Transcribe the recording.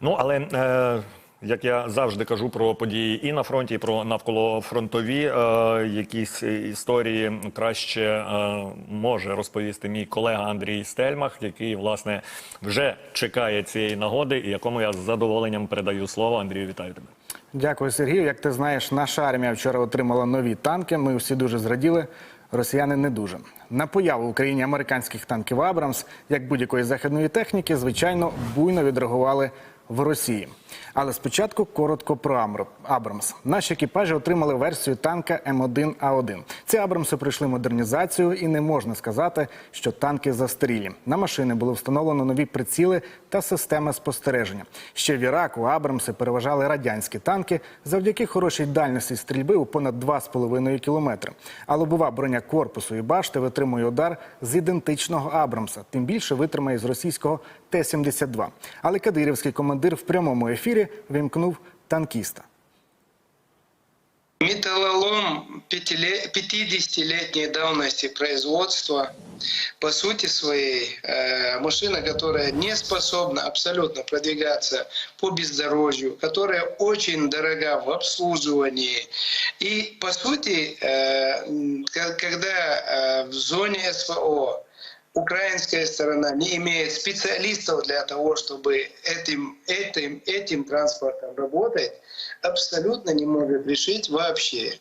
Ну але е, як я завжди кажу про події і на фронті, і про навколофронтові е, якісь історії краще е, може розповісти мій колега Андрій Стельмах, який власне вже чекає цієї нагоди, і якому я з задоволенням передаю слово. Андрію, вітаю тебе. Дякую, Сергію. Як ти знаєш, наша армія вчора отримала нові танки. Ми всі дуже зраділи. Росіяни не дуже. На появу в Україні американських танків Абрамс, як будь-якої західної техніки, звичайно, буйно відреагували в Росії. Але спочатку коротко про Абрамс. Наші екіпажі отримали версію танка М1А1. Ці Абрамси пройшли модернізацію, і не можна сказати, що танки застарілі. На машини було встановлено нові приціли та система спостереження. Ще в Іраку Абрамси переважали радянські танки завдяки хорошій дальності стрільби у понад 2,5 кілометри. А лобова броня корпусу і башти витримує удар з ідентичного Абрамса, тим більше витримає з російського Т-72. Але кадирівський командир в прямому ефірі вимкнув танкіста. Металлолом пятиле- 50-летней давности производства, по сути своей, э, машина, которая не способна абсолютно продвигаться по бездорожью, которая очень дорога в обслуживании. И, по сути, э, м, ка- когда э, в зоне СВО украинская сторона не имеет специалистов для того, чтобы этим, этим, этим транспортом работать, абсолютно не может решить вообще.